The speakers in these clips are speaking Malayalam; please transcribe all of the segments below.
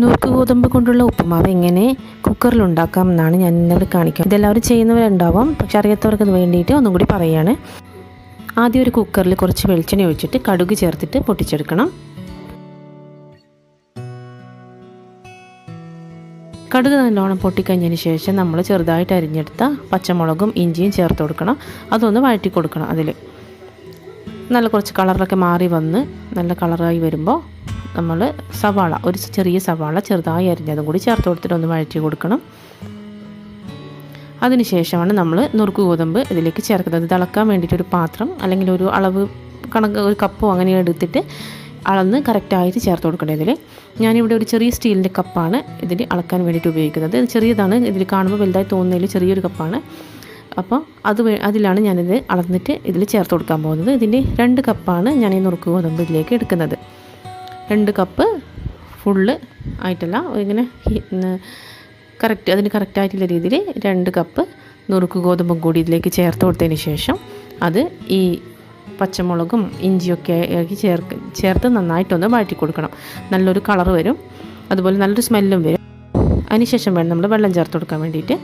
നുറുക്ക് ഗോതമ്പ് കൊണ്ടുള്ള ഉപ്പുമാവ് എങ്ങനെ കുക്കറിൽ ഉണ്ടാക്കാം എന്നാണ് ഞാൻ ഇന്നലെ കാണിക്കാം ഇതെല്ലാവരും ചെയ്യുന്നവരുണ്ടാവാം. പക്ഷെ അറിയാത്തവർക്ക് വേണ്ടിയിട്ട് ഒന്നും കൂടി പറയുകയാണ് ആദ്യം ഒരു കുക്കറിൽ കുറച്ച് വെളിച്ചെണ്ണ ഒഴിച്ചിട്ട് കടുക് ചേർത്തിട്ട് പൊട്ടിച്ചെടുക്കണം. കടുക് നല്ലോണം പൊട്ടിക്കഴിഞ്ഞതിന് ശേഷം നമ്മൾ ചെറുതായിട്ട് അരിഞ്ഞെടുത്ത പച്ചമുളകും ഇഞ്ചിയും ചേർത്ത് കൊടുക്കണം. അതൊന്ന് വഴറ്റി കൊടുക്കണം അതിൽ നല്ല കുറച്ച് കളറൊക്കെ മാറി വന്ന് നല്ല കളറായി വരുമ്പോൾ നമ്മൾ സവാള ഒരു ചെറിയ സവാള ചെറുതായി അരിഞ്ഞതും കൂടി ചേർത്ത് കൊടുത്തിട്ട് ഒന്ന് വഴറ്റി കൊടുക്കണം. അതിനുശേഷമാണ് നമ്മൾ നുറുക്ക് ഗോതമ്പ് ഇതിലേക്ക് ചേർക്കുന്നത്. തിളക്കാൻ വേണ്ടിയിട്ട് ഒരു പാത്രം അല്ലെങ്കിൽ ഒരു അളവ് കണക്ക് ഒരു കപ്പോ അങ്ങനെ എടുത്തിട്ട് അളന്ന് കറക്റ്റായിട്ട് ചേർത്ത് കൊടുക്കണം ഇതിൽ ഞാനിവിടെ ഒരു ചെറിയ സ്റ്റീലിന്റെ കപ്പാണ് ഇതിൽ അളക്കാൻ വേണ്ടിയിട്ട് ഉപയോഗിക്കുന്നത്. ഇത് ചെറിയതാണ്. ഇതിൽ കാണുമ്പോൾ വലുതായി തോന്നുന്നതിൽ ചെറിയൊരു കപ്പാണ്. അപ്പോൾ അത് അതിലാണ് ഞാനിത് അളന്നിട്ട് ഇതിൽ ചേർത്ത് കൊടുക്കാൻ പോകുന്നത്. ഇതിന്റെ രണ്ട് കപ്പാണ് ഞാൻ ഈ നുറുക്ക് ഗോതമ്പ് ഇതിലേക്ക് എടുക്കുന്നത്. രണ്ട് കപ്പ് ഫുള്ള് ആയിട്ടല്ല ഇങ്ങനെ കറക്റ്റ് അതിന് കറക്റ്റായിട്ടുള്ള രീതിയിൽ രണ്ട് കപ്പ് നുറുക്ക് ഗോതമ്പും കൂടി ഇതിലേക്ക് ചേർത്ത് കൊടുത്തതിന് ശേഷം അത് ഈ പച്ചമുളകും ഇഞ്ചിയൊക്കെ ആക്കി ചേർക്ക് ചേർത്ത് നന്നായിട്ടൊന്ന് വഴറ്റി കൊടുക്കണം. നല്ലൊരു കളർ വരും അതുപോലെ നല്ലൊരു സ്മെല്ലും വരും. അതിനുശേഷം വേണം നമ്മൾ വെള്ളം ചേർത്ത് കൊടുക്കാൻ വേണ്ടിയിട്ട്.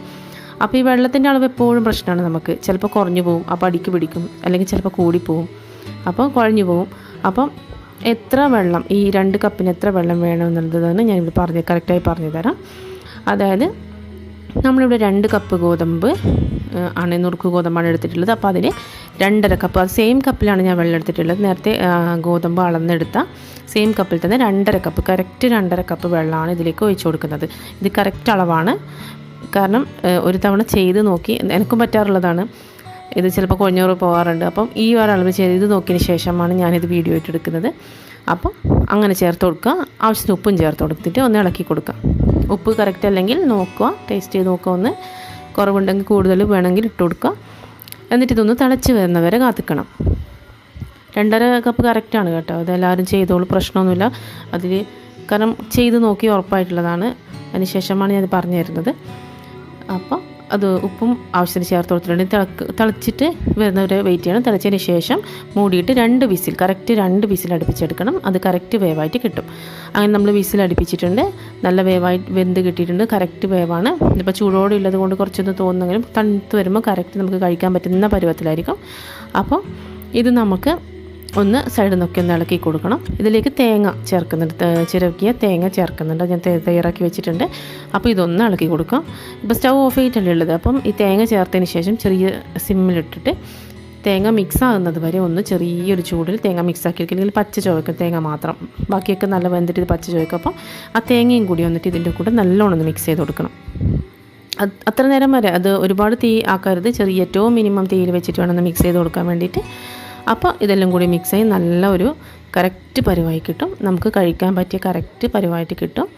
അപ്പോൾ ഈ വെള്ളത്തിന്റെ അളവ് എപ്പോഴും പ്രശ്നമാണ് നമുക്ക്. ചിലപ്പോൾ കുറഞ്ഞു പോകും അപ്പോൾ അടിക്ക് പിടിക്കും അല്ലെങ്കിൽ ചിലപ്പോൾ കൂടിപ്പോവും. അപ്പോൾ കുഴഞ്ഞു പോകും അപ്പം എത്ര വെള്ളം ഈ രണ്ട് കപ്പിന് എത്ര വെള്ളം വേണം എന്നുള്ളതാണ് ഞാനിവിടെ പറഞ്ഞ് കറക്റ്റായി പറഞ്ഞു തരാം. അതായത് നമ്മളിവിടെ രണ്ട് കപ്പ് ഗോതമ്പ് ആണ് നുറുക്ക് ഗോതമ്പാണ് എടുത്തിട്ടുള്ളത്. അപ്പോൾ അതിന് രണ്ടര കപ്പ് അത് സെയിം കപ്പിലാണ് ഞാൻ വെള്ളം എടുത്തിട്ടുള്ളത്. നേരത്തെ ഗോതമ്പ് അളന്നെടുത്ത സെയിം കപ്പിൽ തന്നെ രണ്ടര കപ്പ് കറക്റ്റ് രണ്ടര കപ്പ് വെള്ളമാണ് ഇതിലേക്ക് ഒഴിച്ചു കൊടുക്കുന്നത്. ഇത് കറക്റ്റ് അളവാണ്. കാരണം ഒരു തവണ ചെയ്ത് നോക്കി എനിക്കും പറ്റാറുള്ളതാണ്. ഇത് ചിലപ്പോൾ കുഴഞ്ഞൂറ് പോകാറുണ്ട് അപ്പം ഈ ഒരളവ് ചെയ്ത് ഇത് നോക്കിയതിന് ശേഷമാണ് ഞാനിത് വീഡിയോ ഇട്ടെടുക്കുന്നത് അപ്പം അങ്ങനെ ചേർത്ത് കൊടുക്കുക. ആവശ്യത്തിന് ഉപ്പും ചേർത്ത് കൊടുത്തിട്ട് ഒന്ന് ഇളക്കി കൊടുക്കുക. ഉപ്പ് കറക്റ്റ് അല്ലെങ്കിൽ നോക്കുക. ടേസ്റ്റ് ചെയ്ത് നോക്കുക. ഒന്ന് കുറവുണ്ടെങ്കിൽ കൂടുതൽ വേണമെങ്കിൽ ഇട്ട് കൊടുക്കുക. എന്നിട്ട് ഇതൊന്ന് തിളച്ച് വരുന്നവരെ കാത്തിക്കണം. രണ്ടര കപ്പ് കറക്റ്റാണ് കേട്ടോ. അതെല്ലാവരും ചെയ്തോളൂ. പ്രശ്നമൊന്നുമില്ല. അതിൽ കാരണം ചെയ്ത് നോക്കി ഉറപ്പായിട്ടുള്ളതാണ്. അതിന് ശേഷമാണ് ഞാൻ പറഞ്ഞു തരുന്നത്. അപ്പോൾ അത് ഉപ്പും ആവശ്യത്തിന് ചേർത്ത് കൊടുത്തിട്ടുണ്ട് തിളക്ക് തിളച്ചിട്ട് വരുന്നവരെ വെയിറ്റ് ചെയ്യണം. തിളച്ചതിന് ശേഷം മൂടിയിട്ട് രണ്ട് വിസിൽ കറക്റ്റ് രണ്ട് വിസിൽ അടുപ്പിച്ചെടുക്കണം. അത് കറക്റ്റ് വേവായിട്ട് കിട്ടും. അങ്ങനെ നമ്മൾ വിസിൽ അടുപ്പിച്ചിട്ടുണ്ട്. നല്ല വേവായി വെന്ത് കിട്ടിയിട്ടുണ്ട്. കറക്റ്റ് വേവാണ്. ഇപ്പോൾ ചൂടോടെ ഉള്ളത് കൊണ്ട് കുറച്ചൊന്ന് തോന്നുന്നെങ്കിലും തണുത്ത് വരുമ്പോൾ കറക്റ്റ് നമുക്ക് കഴിക്കാൻ പറ്റുന്ന പരുവത്തിലായിരിക്കും. അപ്പോൾ ഇത് നമുക്ക് ഒന്ന് സൈഡിൽ നിന്നൊക്കെ ഒന്ന് ഇളക്കി കൊടുക്കണം. ഇതിലേക്ക് തേങ്ങ ചേർക്കുന്നുണ്ട്. ചിരക്കിയ തേങ്ങ ചേർക്കുന്നുണ്ട്. ഞാൻ തയ്യാറാക്കി വെച്ചിട്ടുണ്ട്. അപ്പോൾ ഇതൊന്ന് ഇളക്കി കൊടുക്കാം. ഇപ്പോൾ സ്റ്റൗ ഓഫ് ചെയ്തിട്ടല്ലേ ഉള്ളത്? അപ്പം ഈ തേങ്ങ ചേർത്തതിന് ശേഷം ചെറിയ സിമ്മിലിട്ടിട്ട് തേങ്ങ മിക്സ് ആകുന്നത് വരെ ഒന്ന് ചെറിയൊരു ചൂടിൽ തേങ്ങ മിക്സ് ആക്കി വെക്കുക അല്ലെങ്കിൽ പച്ച ചുവക്കും തേങ്ങ മാത്രം. ബാക്കിയൊക്കെ നല്ല വെന്തിട്ട് പച്ച ചുവക്കും. അപ്പം ആ തേങ്ങയും കൂടി വന്നിട്ട് ഇതിന്റെ കൂടെ നല്ലോണം ഒന്ന് മിക്സ് ചെയ്ത് കൊടുക്കണം. അത്ര നേരം വരെ അത് ഒരുപാട് തീ ആക്കരുത്. ചെറിയ ഏറ്റവും മിനിമം തീയിൽ വെച്ചിട്ട് വേണം മിക്സ് ചെയ്ത് കൊടുക്കാൻ വേണ്ടിയിട്ട്. അപ്പോൾ ഇതെല്ലാം കൂടി മിക്സ് ആയി നല്ല ഒരു കറക്റ്റ് പരുവായി കിട്ടും. നമുക്ക് കഴിക്കാൻ പറ്റിയ കറക്റ്റ് പരുവായിട്ട് കിട്ടും.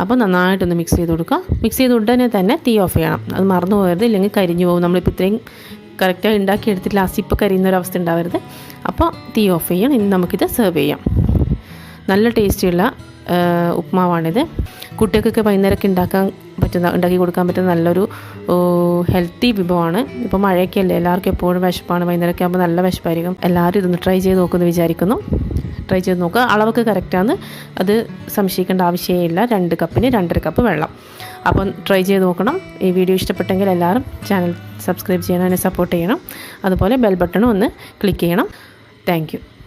അപ്പോൾ നന്നായിട്ടൊന്ന് മിക്സ് ചെയ്ത് കൊടുക്കുക. മിക്സ് ചെയ്ത് ഉടനെ തന്നെ തീ ഓഫ് ചെയ്യണം. അത് മറന്നു പോകരുത്. ഇല്ലെങ്കിൽ കരിഞ്ഞു പോകും. നമ്മളിപ്പോൾ ഇത്രയും കറക്റ്റായി ഉണ്ടാക്കി എടുത്തിട്ട് ലാസ്റ്റ് ഇപ്പോൾ കരിയുന്ന ഒരു അവസ്ഥ ഉണ്ടാവരുത്. അപ്പോൾ തീ ഓഫ് ചെയ്യണം. ഇനി നമുക്കിത് സെർവ് ചെയ്യാം. നല്ല ടേസ്റ്റിയുള്ള ഉപ്മാവാണിത്. കുട്ടികൾക്കൊക്കെ വൈകുന്നേരമൊക്കെ ഉണ്ടാക്കാൻ പറ്റുന്ന ഉണ്ടാക്കി കൊടുക്കാൻ പറ്റുന്ന നല്ലൊരു ഹെൽത്തി വിഭവമാണ്. ഇപ്പോൾ മഴയൊക്കെ അല്ലേ എല്ലാവർക്കും എപ്പോഴും വിശപ്പാണ്. വൈകുന്നേരമൊക്കെ ആകുമ്പോൾ നല്ല വിശപ്പായിരിക്കും. എല്ലാവരും ഇതൊന്ന് ട്രൈ ചെയ്ത് നോക്കുമെന്ന് വിചാരിക്കുന്നു. ട്രൈ ചെയ്ത് നോക്കുക. അളവൊക്കെ കറക്റ്റാണ് അത് സംശയിക്കേണ്ട ആവശ്യമില്ല. രണ്ട് കപ്പിന് രണ്ടര കപ്പ് വെള്ളം. അപ്പം ട്രൈ ചെയ്ത് നോക്കണം. ഈ വീഡിയോ ഇഷ്ടപ്പെട്ടെങ്കിൽ എല്ലാവരും ചാനൽ സബ്സ്ക്രൈബ് ചെയ്യണം എന്നെ സപ്പോർട്ട് ചെയ്യണം. അതുപോലെ ബെൽ ബട്ടണും ഒന്ന് ക്ലിക്ക് ചെയ്യണം. താങ്ക്